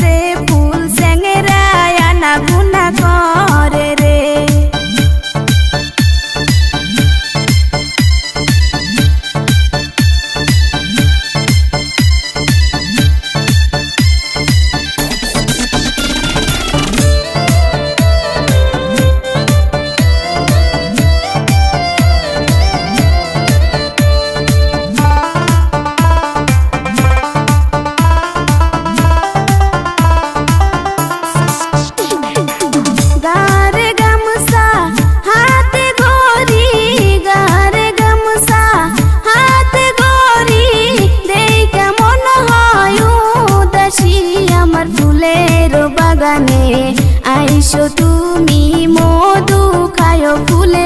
ফুইটাছে ফুল আইসো তুমি মধু খায় ফুলে